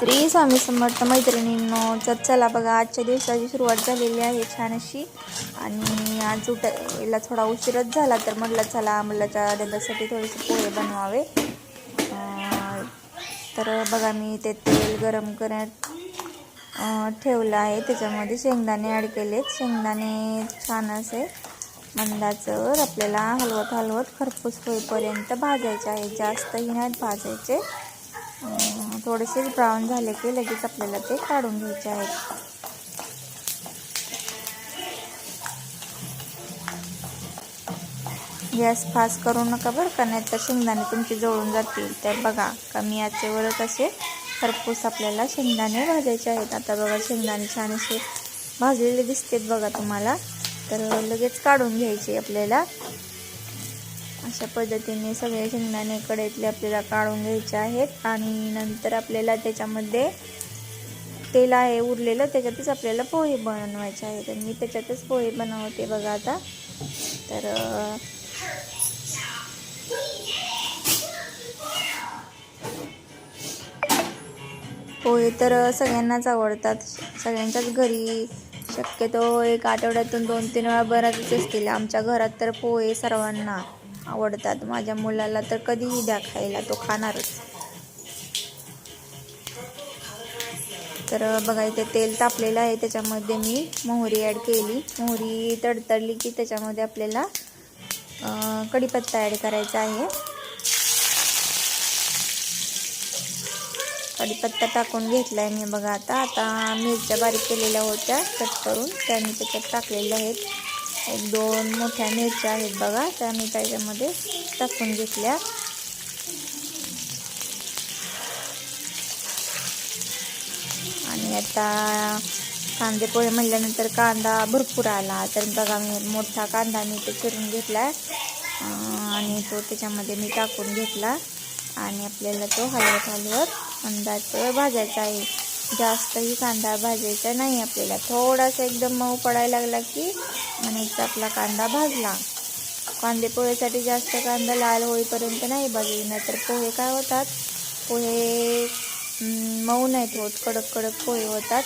श्री स्वामी समर्थ मैत्रिणींनो तर चला बघा आजच्या दिवसाची सुरुवात झालेली आहे छान अशी आणि आज उठायला थोडा उशीरच झाला तर म्हटलं चला मुलाच्या डब्यासाठी थोडेसे पोहे बनवावे. तर बघा मी ते तेल गरम करण्यात ठेवलं आहे. त्याच्यामध्ये शेंगदाणे ॲड केलेत. शेंगदाणे छान असे मंदाचं आपल्याला हलवत हलवत खरपूस होईपर्यंत भाजायचे आहे. जास्तही नाहीत भाजायचे. थोडेसे ब्राऊन झाले की लगेच आपल्याला ते काढून घ्यायचे आहेत. गॅस फास्ट करू नका बरं का नाही तर शेंगदाणे तुमचे जळून जातील. तर बघा कमी आचेवरच असे खरपूस आपल्याला शेंगदाणे भाजायचे आहेत. आता बघा शेंगदाणे छान असे भाजलेले दिसतात बघा तुम्हाला. तर लगेच काढून घ्यायचे आपल्याला. अशा पद्धतीने सगळे शेंगदाणे कडेतले आपल्याला काढून घ्यायचे आहेत. आणि नंतर आपल्याला त्याच्यामध्ये तेल आहे उरलेलं त्याच्यातच आपल्याला पोहे बनवायचे आहेत. आणि मी त्याच्यातच पोहे बनवते बघा आता. तर पोहे तर सगळ्यांनाच आवडतात. सगळ्यांच्याच घरी शक्यतो एक आठवड्यातून दोन तीन वेळा बनतच असतील आमच्या घरात तर पोहे सर्वांना आवडतात. माझ्या मुलाला तर कधीही द्या खायला तो खाणारच. तर बघा इथे तेल तापलेलं आहे त्याच्यामध्ये मी मोहरी ॲड केली. मोहरी तडतडली की त्याच्यामध्ये आपल्याला कढीपत्ता ॲड करायचा आहे. कढीपत्ता टाकून घेतला आहे मी बघा आता. आता मिरच्या बारीक केलेल्या होत्या कट करून. त्या मी त्याच्यात टाकलेल्या आहेत. एक दोन मोठ्या मिरच्या आहेत बघा त्या मी त्याच्यामध्ये टाकून घेतल्या. आणि आता कांदे पोहे म्हणल्यानंतर कांदा भरपूर आला तर बघा मी मोठा कांदा मी ते चिरून घेतला आणि तो त्याच्यामध्ये मी टाकून घेतला. आणि आपल्याला तो हलवत हलवत अंदाज भाजायचा आहे. जास्तही कांदा भाजायचा नाही आपल्याला. थोडासा एकदम मऊ पडायला लागला की म्हणायचा आपला कांदा भाजला. कांदे पोहेसाठी जास्त कांदा लाल होईपर्यंत नाही भाजली नाहीतर पोहे काय होतात? पोहे मऊ नाहीत होत कडक कडक पोहे होतात.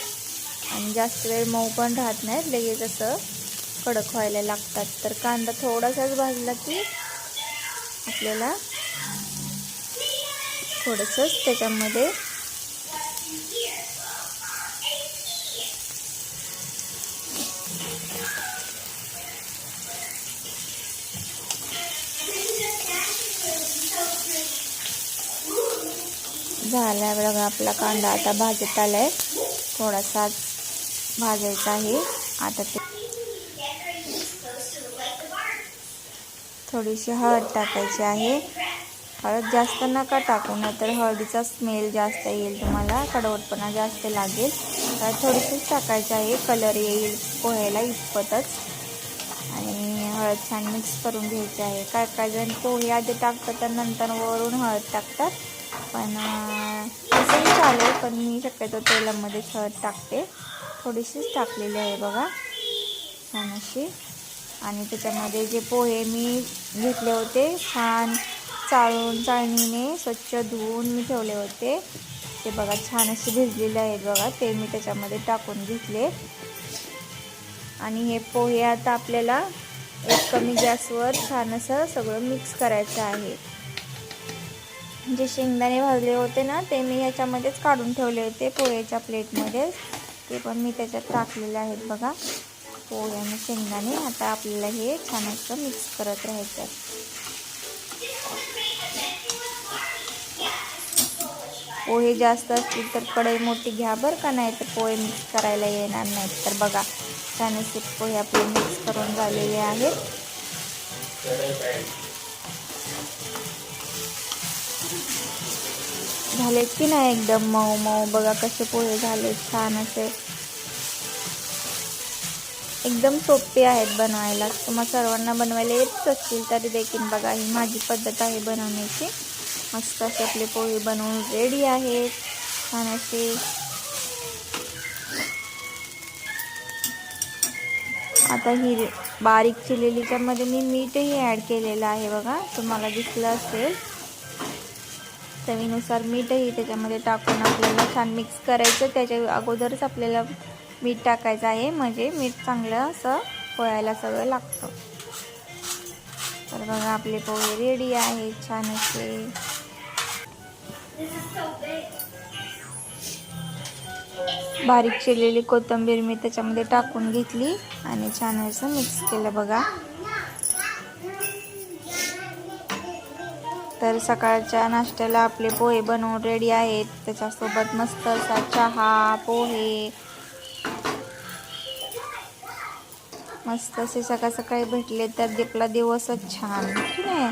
आणि जास्त वेळ मऊ पण राहत नाहीत लगेच असं कडक व्हायला लागतात. तर कांदा थोडासाच भाजला की आपल्याला थोडंसंच त्याच्यामध्ये झाला बघा आपला कांदा आता भाजत आहे थोडासा भाजायचा आहे. आता ते थोडीशी हळद टाकायची आहे. हळद जास्त नका टाकू नाहीतर हळदीचा स्मेल जास्त येईल तुम्हाला. कडवटपणा जास्त लागेल. तर थोडीशीच टाकायची आहे. कलर येईल पोह्याला इतपतच. आणि हळद छान मिक्स करून घ्यायची आहे. काय काय जण पोहे आधी टाकतात तर नंतर वरून हळद टाकतात. पण अं, तसंही चालेल पण मी शक्यतो तेलामध्ये हळद टाकते. थोडीशीच टाकलेली आहे बघा छान अशी आणि त्याच्यामध्ये जे पोहे मी घेतले होते छान चाळून चाळणीने स्वच्छ धुवून मी ठेवले होते. ते बघा छान असे भिजलेले आहेत बघा ते मी त्याच्यामध्ये टाकून घेतले. आणि हे पोहे आता आपल्याला एक कमी गॅसवर छान असं सगळं मिक्स करायचं आहे. जे शेंगदाणे भाजले होते ना ते मी ह्याच्यामध्येच काढून ठेवले होते पोळ्याच्या प्लेटमध्येच. ते पण मी त्याच्यात टाकलेले आहेत बघा पोळी आणि शेंगदाणे. आता आपल्याला हे छान असं मिक्स करत राहायचं आहे. पोहे जास्त असतील तर कढई मोठी घ्या बरं का नाही तर पोहे मिक्स करायला येणार नाहीत. तर बघा छान असे पोहे आपले मिक्स करून झालेले आहेत. झालेत की नाही एकदम मऊ मऊ? बघा कसे पोहे झालेत छान असे. एकदम सोपे आहेत बनवायला. तुम्हाला सर्वांना बनवायला येतच असतील तरी देखील बघा ही माझी पद्धत आहे बनवण्याची. मस्त असे आपले पोहे बनवून रेडी आहेत. छान असे. आता ही बारीक चिरलेलीच्यामध्ये मी मीठही ॲड केलेलं आहे बघा. तुम्हाला दिसलं असेल. चवीनुसार मीठही त्याच्यामध्ये टाकून आपल्याला छान मिक्स करायचं. त्याच्या अगोदरच आपल्याला मीठ टाकायचं आहे. म्हणजे मीठ चांगलं असं पोळ्याला सगळं लागतं. तर बघा आपले पोहे रेडी आहेत छान असे. बारीक चिरलेली कोथिंबीर मी त्याच्यामध्ये टाकून घेतली आणि छान असं मिक्स केलं बघा. तर सकाळच्या नाश्त्याला आपले पोहे बनवून रेडी आहेत. त्याच्यासोबत मस्त असा चहा पोहे. मस्त असे सकाळ सकाळी भेटले तर आपला दिवसच छान ठीक आहे?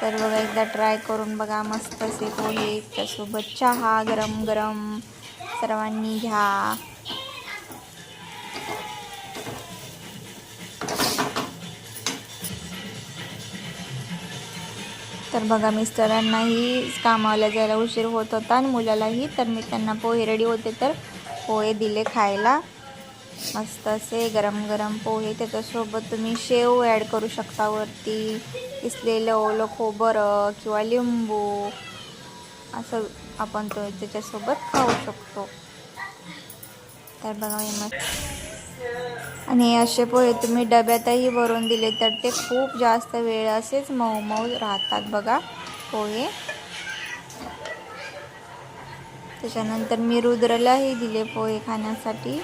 तर बघा एकदा ट्राय करून बघा मस्त असे पोहे त्यासोबत चहा गरम गरम सर्वांनी घ्या. तर बघा मिस्टरांनाही कामाला जायला उशीर होत होता आणि मुलालाही तर मी त्यांना पोहे रेडी होते तर पोहे दिले खायला. मस्त असे गरम गरम पोहे. त्याच्यासोबत तुम्ही शेव ॲड करू शकता वरती. किसलेलं ओलं खोबरं किंवा लिंबू. असं आपण तो त्याच्यासोबत खाऊ शकतो. तर बघा मी मस्त. आणि असे पोहे तुम्ही डब्यातही भरून दिले तर ते खूप जास्त वेळ असेच मऊ मऊ राहतात बघा पोहे. त्याच्यानंतर मी रुद्रलाही दिले पोहे खाण्यासाठी.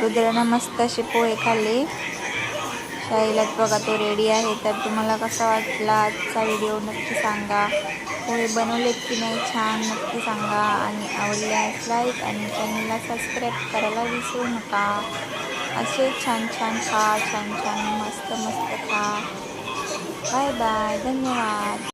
रुद्रानं मस्त असे पोहे खाल्ले. शाईलाच बघा तो रेडी आहे. तर तुम्हाला कसा वाटला आजचा व्हिडिओ नक्की सांगा. पोहे बनवलेत की नाही छान नक्की सांगा. आणि आवडल्यास लाईक आणि चॅनलला सबस्क्राईब करायला विसरू नका. असे छान छान खा छान छान मस्त मस्त खा. बाय बाय धन्यवाद.